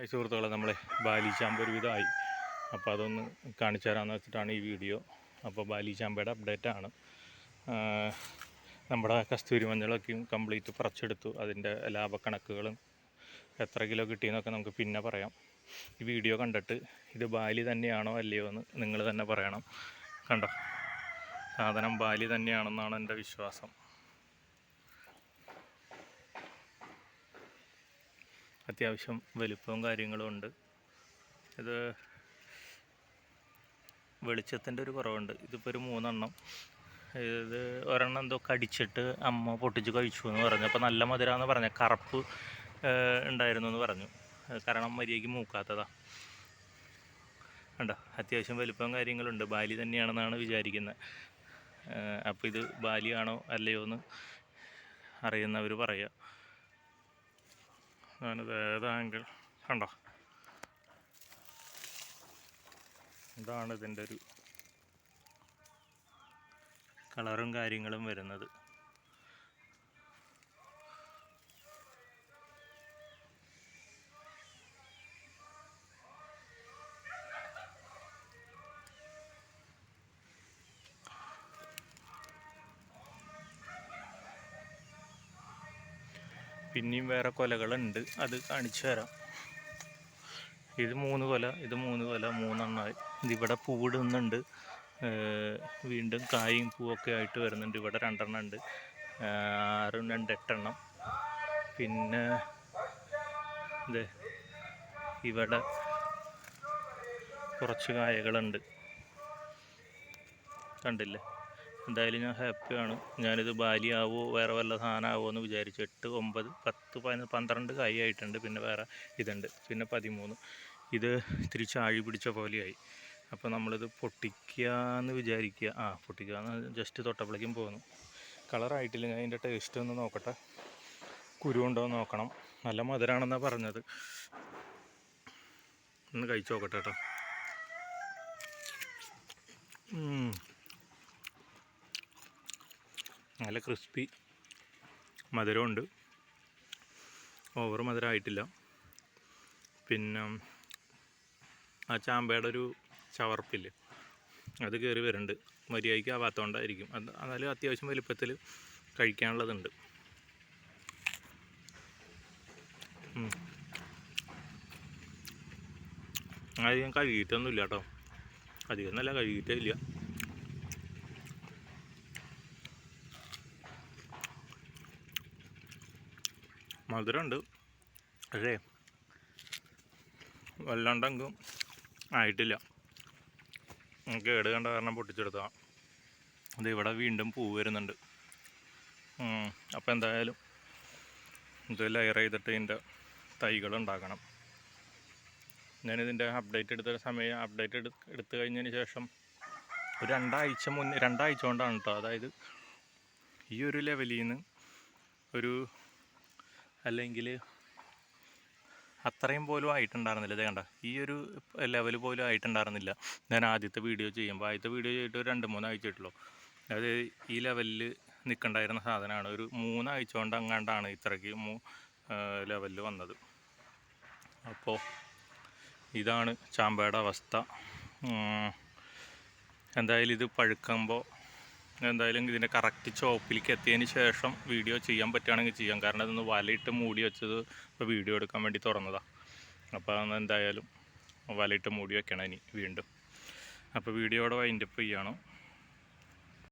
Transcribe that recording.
Hi സുഹൃത്തുക്കളെ നമ്മളെ ബാലി ചാമ്പ ഒരുവിധമായി അപ്പോൾ അതൊന്ന് കാണിച്ചു തരാമെന്ന് വെച്ചിട്ടാണ് ഈ വീഡിയോ. അപ്പോൾ ബാലി ചാമ്പയുടെ അപ്ഡേറ്റ് ആണ്. നമ്മുടെ കസ്തൂരി മഞ്ഞളൊക്കെയും കംപ്ലീറ്റ് പറിച്ചെടുത്തു. അതിന്റെ ലാഭക്കണക്കുകളും എത്ര കിലോ കിട്ടിയെന്നൊക്കെ നമുക്ക് പിന്നെ പറയാം. ഈ വീഡിയോ കണ്ടിട്ട് ഇത് ബാലി തന്നെയാണോ അല്ലയോ എന്ന് നിങ്ങൾ തന്നെ പറയണം. കണ്ടോ? സാധനം ബാലി തന്നെയാണെന്നാണ് എന്റെ വിശ്വാസം. അത്യാവശ്യം വലിപ്പവും കാര്യങ്ങളും ഉണ്ട്. ഇത് വെളിച്ചത്തിന്റെ ഒരു കുറവുണ്ട്. ഇതിപ്പോൾ ഒരു മൂന്നെണ്ണം. ഇത് ഒരെണ്ണം എന്തോ കടിച്ചിട്ട് അമ്മ പൊട്ടിച്ച് കഴിച്ചു എന്ന് പറഞ്ഞു. അപ്പോൾ നല്ല മധുരമെന്ന് പറഞ്ഞു. കറുപ്പ് ഉണ്ടായിരുന്നു എന്ന് പറഞ്ഞു. കാരണം മര്യാദയ്ക്ക് മൂക്കാത്തതാ. ഉണ്ടോ അത്യാവശ്യം വലിപ്പവും കാര്യങ്ങളുണ്ട് ബാലി തന്നെയാണെന്നാണ് വിചാരിക്കുന്നത് അപ്പോൾ ഇത് ബാലിയാണോ അല്ലയോ എന്ന് അറിയുന്നവർ പറയുക ഞാനിത് കണ്ടോ? ഇതാണ് ഇതിന്റെ ഒരു കളറും കാര്യങ്ങളും വരുന്നത്. പിന്നെയും വേറെ കൊലകളുണ്ട്. അത് കാണിച്ചു തരാം. ഇത് മൂന്ന് കൊല ഇത് മൂന്ന് കൊല മൂന്നെണ്ണമായി ഇതിവിടെ പൂവിടുന്നുണ്ട്. വീണ്ടും കായും പൂവൊക്കെ ആയിട്ട് വരുന്നുണ്ട്. ഇവിടെ രണ്ടെണ്ണം ഉണ്ട്. ആറും രണ്ട് എട്ടെണ്ണം. പിന്നെ ഇത് ഇവിടെ കുറച്ച് കായകളുണ്ട്. കണ്ടില്ലേ? എന്തായാലും ഞാൻ ഹാപ്പിയാണ് ഞാനിത് ബാലിയാവോ വേറെ വല്ല സാധനമാവോ എന്ന് വിചാരിച്ചു എട്ട് ഒമ്പത് പത്ത് പതിനൊന്ന് പന്ത്രണ്ട് കൈ ആയിട്ടുണ്ട്. പിന്നെ വേറെ ഇതുണ്ട്. പിന്നെ പതിമൂന്ന്. ഇത് ഇത്തിരി ചാഴി പിടിച്ച പോലെയായി. അപ്പോൾ നമ്മളിത് പൊട്ടിക്കാന്ന് വിചാരിക്കുക ആ പൊട്ടിക്കാന്ന് ജസ്റ്റ് തൊട്ടപ്പോഴേക്കും പോകുന്നു കളറായിട്ടില്ല ഞാൻ അതിന്റെ ടേസ്റ്റ് ഒന്ന് നോക്കട്ടെ. കുരുണ്ടോ നോക്കണം. നല്ല മധുരമാണെന്നാണ് പറഞ്ഞത്. ഒന്ന് കഴിച്ചു നോക്കട്ടെ കേട്ടോ. നല്ല ക്രിസ്പി മധുരമുണ്ട്. ഓവർ മധുരമായിട്ടില്ല പിന്നെ ആ ചാമ്പയുടെ ഒരു ചവർപ്പില്ലേ അത് കയറി വരുന്നുണ്ട് മര്യാദയ്ക്ക് ആവാത്തതുകൊണ്ടായിരിക്കും അത് എന്നാലും അത്യാവശ്യം വലിപ്പത്തിൽ കഴിക്കാനുള്ളതുണ്ട്. അധികം കഴുകിയിട്ടൊന്നുമില്ല കേട്ടോ. അധികം നല്ല കഴുകിയിട്ടേ ഇല്ല. മധുരമുണ്ട്. പക്ഷേ വല്ലാണ്ടെങ്കും ആയിട്ടില്ല. കേട് കണ്ട കാരണം പൊട്ടിച്ചെടുത്താ അത് ഇവിടെ വീണ്ടും പൂ വരുന്നുണ്ട്. അപ്പോൾ എന്തായാലും ഇത് ലെയർ ചെയ്തിട്ട് ഇതിന്റെ തൈകൾ ഉണ്ടാക്കണം. ഞാനിതിന്റെ അപ്ഡേറ്റ് എടുത്ത സമയം അപ്ഡേറ്റ് എടു എടുത്തു കഴിഞ്ഞതിന് ശേഷം ഒരു രണ്ടാഴ്ച മുന്നേ രണ്ടാഴ്ച കൊണ്ടാണ് കേട്ടോ അതായത് ഈ ഒരു ലെവലിൽ നിന്ന് ഒരു അല്ലെങ്കിൽ അത്രയും പോലും ആയിട്ടുണ്ടായിരുന്നില്ല. ഇത് കണ്ട? ഈ ഒരു ലെവൽ പോലും ആയിട്ടുണ്ടായിരുന്നില്ല. ഞാൻ ആദ്യത്തെ വീഡിയോ ചെയ്യുമ്പോൾ ആദ്യത്തെ വീഡിയോ ചെയ്തിട്ട് ഒരു രണ്ട് മൂന്ന് ആയിട്ടുള്ളൂ. അതായത് ഈ ലെവലിൽ നിൽക്കണ്ടായിരുന്ന സാധനമാണ്. ഒരു മൂന്നാഴ്ച കൊണ്ട് അങ്ങാണ്ടാണ് ഇത്രയ്ക്ക് മൂ ലെവലിൽ വന്നത്. അപ്പോൾ ഇതാണ് ചാമ്പയുടെ അവസ്ഥ. എന്തായാലും ഇത് പഴുക്കുമ്പോൾ എന്തായാലും ഇതിന്റെ കറക്റ്റ് ചോപ്പിലേക്ക് എത്തിയതിന് ശേഷം വീഡിയോ ചെയ്യാൻ പറ്റുകയാണെങ്കിൽ ചെയ്യാം. കാരണം ഇതൊന്ന് വലയിട്ട് മൂടി വെച്ചത് ഇപ്പോൾ വീഡിയോ എടുക്കാൻ വേണ്ടി തുറന്നതാണ് അപ്പോൾ അതൊന്ന് എന്തായാലും വലയിട്ട് മൂടി വെക്കണം ഇനി വീണ്ടും. അപ്പോൾ വീഡിയോ വീഡിയോയുടെ വൈൻഡപ്പ് ചെയ്യണം.